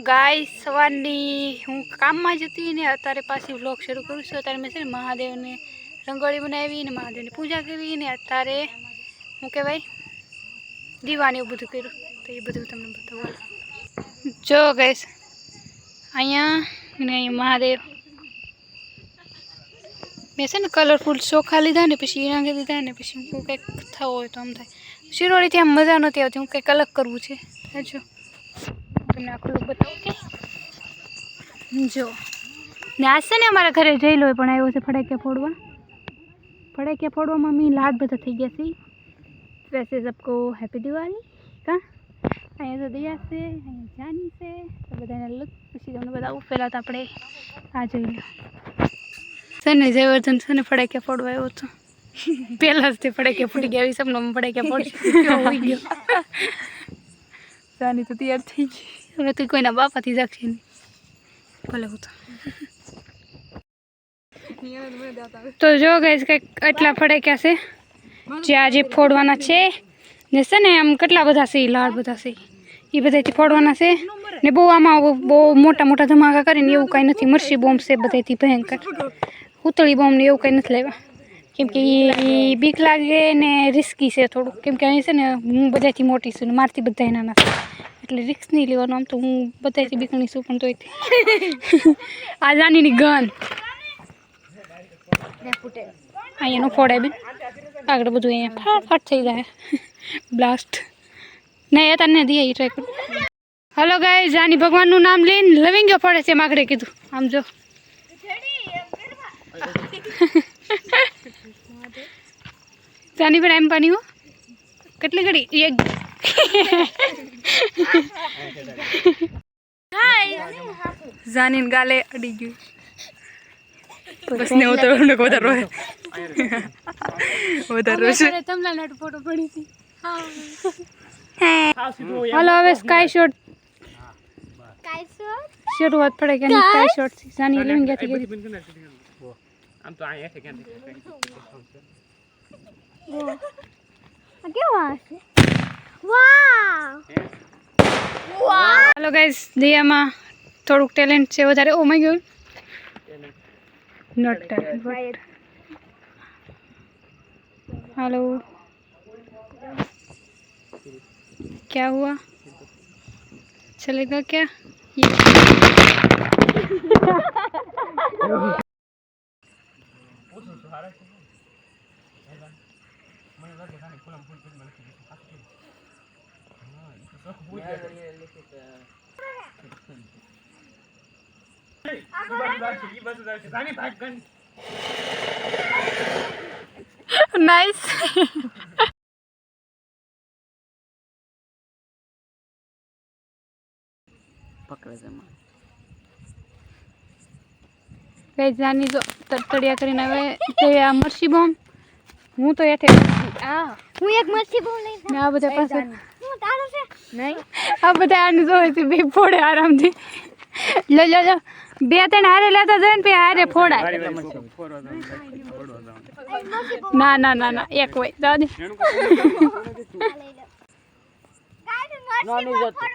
ગાય સવારની હું કામમાં જતી ને અત્યારે પાછી વ્લોગ શરૂ કરું છું. અત્યારે મેં છે ને મહાદેવને રંગોળી બનાવી ને મહાદેવની પૂજા કરી ને અત્યારે હું કહેવાય દીવાને એવું બધું કર્યું. તો એ બધું તમને બતાવવાનું જો ગઈશ અહીંયા અહીંયા મહાદેવ. મેં છે ને કલરફુલ ચોખા લીધા ને પછી ઈરાંગે લીધા ને પછી હું કંઈક થવું હોય તો આમ થાય. શિરોળીથી આમ મજા નથી આવતી, હું કંઈક અલગ કરવું છે. જો. તમને આખું look બતાવું કે? જો. ને આજ છે ને અમારા ઘરે જઈ લો પણ આવ્યો છે ફટાકિયા ફોડવા. ફટાકિયા ફોડવામાં મી લાડ બધા થઈ ગયા છે. વૈસે સબકો હેપી દિવાળી કા? અહીંયા તો દિયા છે, અહીંયા જાની છે. તો બધાને લુક પછી તમને બતાવું. પહેલાં તો આપણે આ જોઈ લો છે ને જયવર્ધન છે ને ફટાકિયા ફોડવા આવ્યો હતો. પહેલાં જ તે ફટાકિયા ફૂટી ગયા એવી સપનામાં ફટાકિયા ફોડી ગયો. ગયો તો તૈયાર થઈ ગઈ. હવે તો કોઈના બાપાથી જાગશે નહીં. ભલે હું તો. જો ગઈશ કંઈક આટલા ફડાક્યા છે. જે આજે ફોડવાના છે ને છે ને આમ કેટલા બધા છે લાડ બધા છે. એ બધાથી ફોડવાના છે. ને બહુ આમાં બહુ મોટા મોટા ધમાકા કરીને એવું કાંઈ નથી. મરસી બોમ્બ છે બધાથી ભયંકર. ઉતળી બોમ્બ ને એવું કાંઈ નથી લેવા કેમ કે એ બીક લાગે ને રિસ્કી છે થોડું કેમ કે અહીં છે ને હું બધાથી મોટી છું ને મારથી બધા નાના છે. એટલે રિસ્ક નહીં લેવાનું. આમ તો હું બધાથી બીકણી છું પણ તોય આ જાનીની ગન. અહીંયાનું ફોડે બેન આગળ બધું અહીંયા ફાટ ફાટ થઈ જાય. બ્લાસ્ટ નહીં એ તને દે એ ટ્રેક હલો ગાય જાની ભગવાનનું નામ લઈને લવિંગ ફોડે છે માગડે કીધું. આમ જો. જાની પણ એમ પાણી હો? કેટલી ઘડી? એક. જાનીન ગાલે અડી ગયું. બસ ને ઉતર ને વધારો વધારો છે તમલા ફોટો પડી હતી. હાલો હવે સ્કાય શોટ શરૂઆત પડે કે સ્કાય શોટથી. જાની લઈને ગયા આમ તો અહીંયા છે ક્યાં હાલો ગાઈઝ દિયામાં થોડુંક ટેલેન્ટ છે વધારે ઓ માય ગયું નોટ ટેલેન્ટ हेलो क्या हुआ चलेगा क्या ये મને લાગે ખાલી ફૂલમ ફૂલ ફિલ્મ લખી દીધું સાચું હા એ તો શોખ બહુ લખી નાઈસ પકડે જમા કઈ જાની જો તડતડિયા કરીને હવે તે આ મરસી બોમ્બ. હું તો એઠે આ હું એક મચ્છી બોલ લઈ ને આ બધા પાસે હું તારો છે? નહીં. આ બધા આને જોવે છે બે ફોડે આરામથી. લો લો લો. બે ત્રણ હારે લેતા જાય ને પછી હારે ફોડાય. ના ના ના ના. એક હોય. દાદી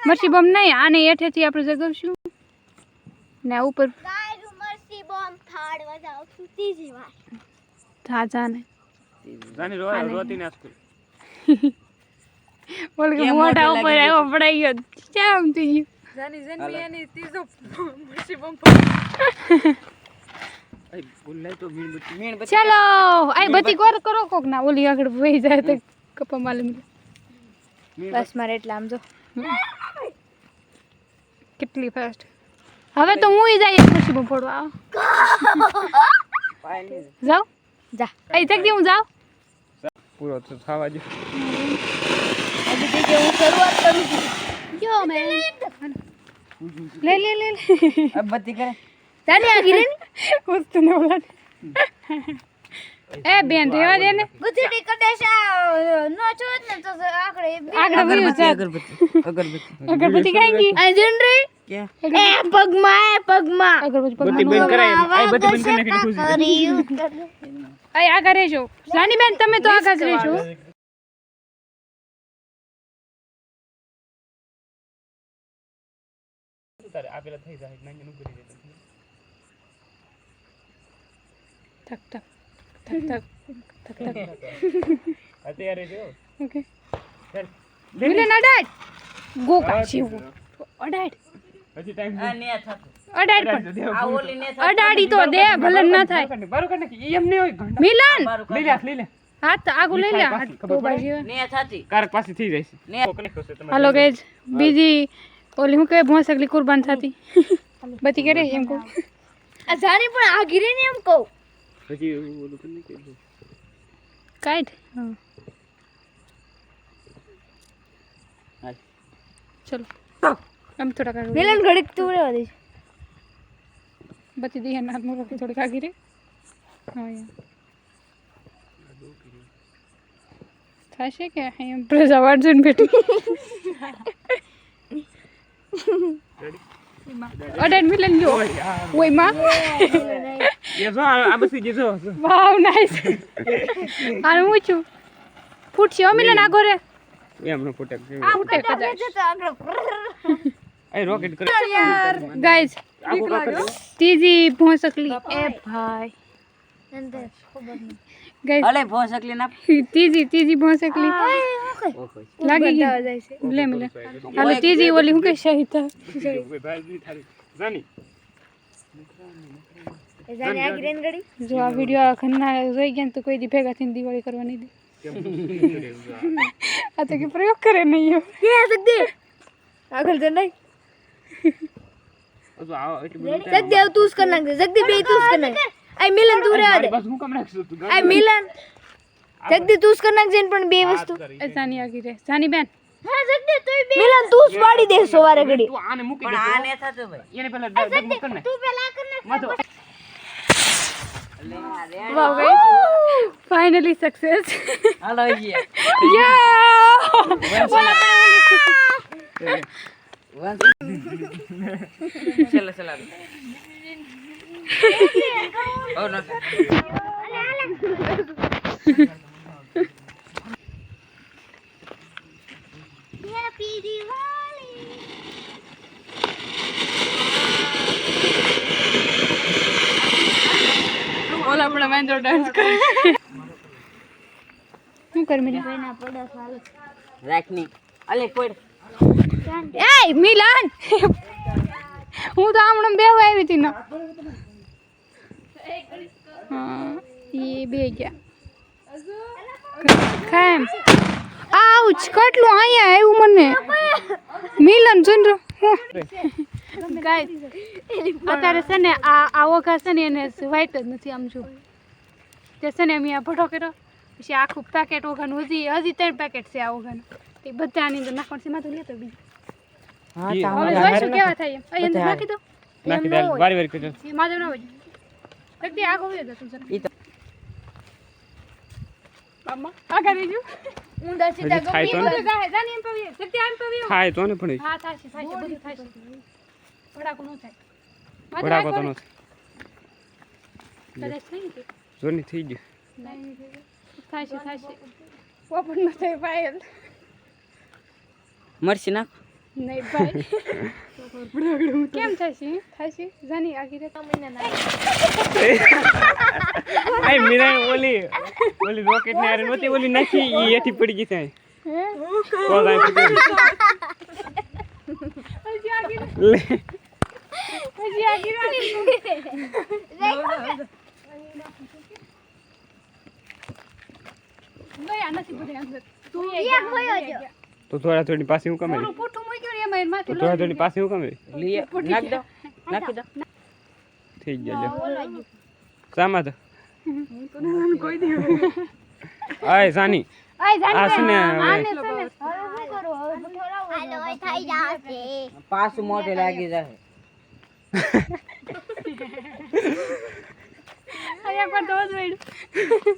મરસી બોમ્બ નહીં આને હેઠેથી આપણે જગાવશું. ને ઉપર મરસી બોમ્બ થાળ વજાવ ત્રીજી વાર. ધાજા ને જાની રો રોતી ના બોલ કે મોઢા ઉપર આવ્યો પડાઈ ગયો કેમ થઈ ગયું ભૂલ નહીં તો મીણ બત્તી. મીણ ચાલો આ બધી કોર કરો કોક ના ઓલી આગળ વહી જાય તો કપા માલમ બસ મારે એટલે આમ જો. કેટલી ફાસ્ટ હવે તો હું જાય પછી ફોડવા. આવો. જાઉં જા. એ જગદી હું જાઉં? પૂરો તો થવા જો હજી કે હું શરૂઆત કરું છું યો મે. લે લે લે અબ બત્તી કરે. જાને આ ગીરે ને ઓલા એ બેન રેવા દે ને. ગુજરી કદેશ નો છોડ ને તો આખડે આગળ વયું જા અગરબત્તી અગરબત્તી. અગરબત્તી કાંગી આ જનરી? એ પગમાં એ પગમાં. અગરબત્તી બત્તી પગમાં. બંધ કરાય આ બધી બંધ કરીને ખુશી આય આ આગળ રહેજો. રાની બેન તમે તો આગળ રહેજો તારે આ થઈ જાય નાની નું કરી દે ટક થક થક થક થક થક અત્યારે જો ઓકે ચાલ મિલન અડાડ ગોકા શિવ અડાડ પછી ટાઈમ આ ને થતું અડાડ પણ આ ઓલી ને થતું અડાડી તો દે ભલે ન થાય બારો કાઢ નાખી એમ નહીં હોય ઘંટા મિલન મારું લઈ લે હાથ લઈ લે હાથ આગું લઈ લે મીઠાઈ હાથ પાછી ખબર તો પડે? બાજુ ને થતી કારક પાછી થઈ જાય છે ને કોક નહીં ખસે તમારે હાલો ગેજ બીજી ઓલી હું કહે ભોંસકલી કુરબાન થતી બધી કરે એમ કહું આ જાની પણ આ ગીરી ને એમ કહું પછી ઓલું કરી નાખી કાઢ હા હાલ. ચલો આમ થોડા કાઢો મિલન ઘડીક તું રહેવા દઈશ બધી દી હાથ મોરો થોડી કાગી રે હા યાર થશે કે એમ પ્રજા વાટ જોઈને બેઠી અડાડ મિલન જો ઓયમાં એ જો આ આ બસી જે જો જો. વાવ નાઈસ આનું હું છું ફૂટશે હો મિલન આગો રે એમ નો ફૂટે ફૂટે કદાચ એ રોકેટ કરે ગાઈઝ આખું કાકર ત્રીજી ભોંસકલી એ ભાઈ ગાઈઝ અલે ભોસકલી ના ત્રીજી ત્રીજી ભોંસકલી ઓહો લાગી ગઈ લે મિલે હાલો ત્રીજી ઓલી હું કે શહીદ થાય. જાની જાની આ ગીરી ઘડી જો આ વીડિયો ઘરના જોઈ ગયા ને તો કોઈ દી ભેગા થઈને દિવાળી કરવા નહીં દે આ તો કે પ્રયોગ કરે નહીં એમ. કે સકદી આગળ તો નહીં હજુ આવો એટલું બધું સકદી આવ તું જ કર નાખ સકદી બે તું જ કર નાખ આઈ મિલન તું રહેવા દે બસ હું કામ રાખશું તું આઈ મિલન સકદી તું જ કર નાખ જઈને પણ બે વસ્તુ એ સાની આગી રે સાની બેન હા સકદી તું બે મિલન તું જ પાડી દે સવારે ઘડી તું આને મૂકી પણ દે આ ને થતું ભાઈ એને પેલા ડગ મૂક કર ને તું પેલા કર નાખ માથો લે આ રે વાવ ગાઈસ ફાઇનલી સક્સેસ હાલો ઈએ ચલો ચલો ઓ નો ઓલા ડાન્સ કરે. શું કર મિલા કોઈના પડે સારું રાખની. અલે કોડ એ મિલન! હું તો હમણાં બેવા આવી હતી ને. હા એ બે ગયા. કેમ આઉચ કેટલું અહીંયા આવ્યું મને? મિલન જોઈને ગાય અત્યારે છે ને આ આવો ઓઘા છે ને એને વ્હાઈટ જ નથી આમ જો. તે છે ને અમે આ કર્યો. પછી આખું પેકેટ ઓઘાનું હજી હજી ત્રણ પેકેટ છે આ ઓઘાનું તે બધાની અંદર નાખવાનું છે માથું લેતો બીજું. હવે જોઈશું કેવા થાય એમ. અંદર નાખી દો. નાખી દે વારી વારી કરજો માધવ ના હોય. શક્તિ આગળ હોય તું જરા. ઈ આગળ બીજું ઊંધા સીધા હજી થાય તો જાની એમ પવી શક્તિ આમ પવી થાય તો ને પણ હા થાય છે થાય છે બધું થાય છે. ભડાકો નો થાય. માધવ તો આગળ નથી કદાચ થઈ ગયું જોની થઈ ગયું. થાય છે થાય છે પોપટ ન થાય પાયલ મરસી નાખ. નહીં ભાઈ. કેમ થાય છે થાય છે જાની આગી રે આઈ મીરા ઓલી ઓલી રોકેટ ને આરે નહોતી ઓલી નાખી ઈ એથી પડી ગઈ ત્યાં હે? તો જાય પડી ગઈ. હજી આગી રે લે. હજી આગી આ નથી બધે અંદર તું એક વયો જો. તો થોડા થોડી પાસે હું કમે ઓલું મૂક્યું ને એમાં માથે તો થોડા થોડી પાસે હું કમે નાખ દો. નાખી દો. થઈ ગયા જો. સામા તો. કોઈ દે આય સાની. આય આને હાલો થઈ જાશે. મોઢે લાગી જાય આ એકવાર તો જ વેડું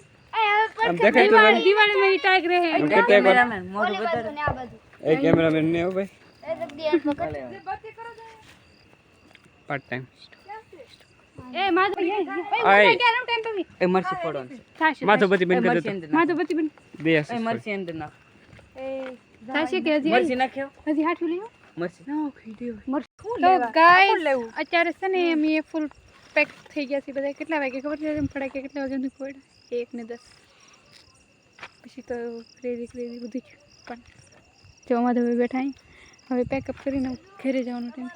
પાર્ટ ટાઈમ એ મરસી થાશે માથો બેન મરસી નાખ માધવ બધી બે એ મરસી અંદર નાખ. થાશે કે હજી? મરસી નાખ્યો? હજી હાઠું લેવો? મરસી ના ખીડ્યો મર તો ગાઈસ અત્યારે છે ને એમ એ ફૂલ પેક થઈ ગયા છે બધા. કેટલા વાગે ખબર છે? એમ પડાય કે કેટલા વાગે સુધી ખોડા એક ને દસ. પછી તો ક્રેઝી ક્રેઝી બધું જ. પણ જો અમારે હવે બેઠા હવે પેકઅપ કરીને ઘરે જવાનું ટાઈમ